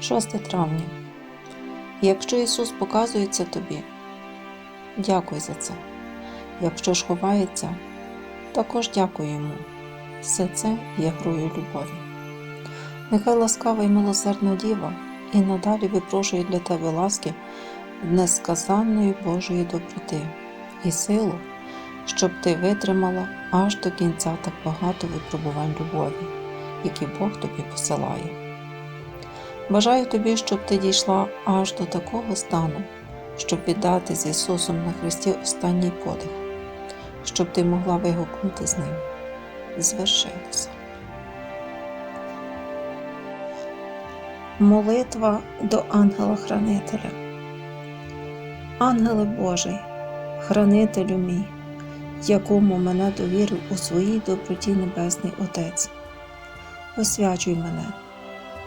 6 травня. Якщо Ісус показується тобі, дякуй за це. Якщо ж ховається, також дякуй йому. Все це є грою любові. Нехай ласкава і милосердна діва і надалі випрошує для тебе ласки несказанної Божої доброти і силу, щоб ти витримала аж до кінця так багато випробувань любові, які Бог тобі посилає. Бажаю тобі, щоб ти дійшла аж до такого стану, щоб віддати з Ісусом на Христі останній подих, щоб ти могла вигукнути з Ним. Звершилося. Молитва до ангела-хранителя. Ангеле Божий, хранителю мій, якому мене довірив у своїй доброті Небесний Отець. Освячуй мене,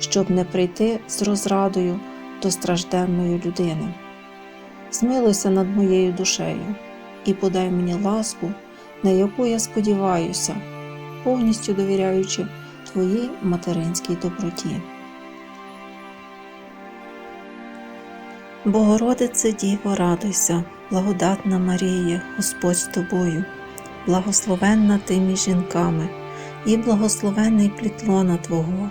щоб не прийти з розрадою до стражденної людини. Змилуйся над моєю душею і подай мені ласку, на яку я сподіваюся, повністю довіряючи Твоїй материнській доброті. Богородице Діво, радуйся, благодатна Марія, Господь з тобою, благословенна ти між жінками, і благословенний плід лона Твого,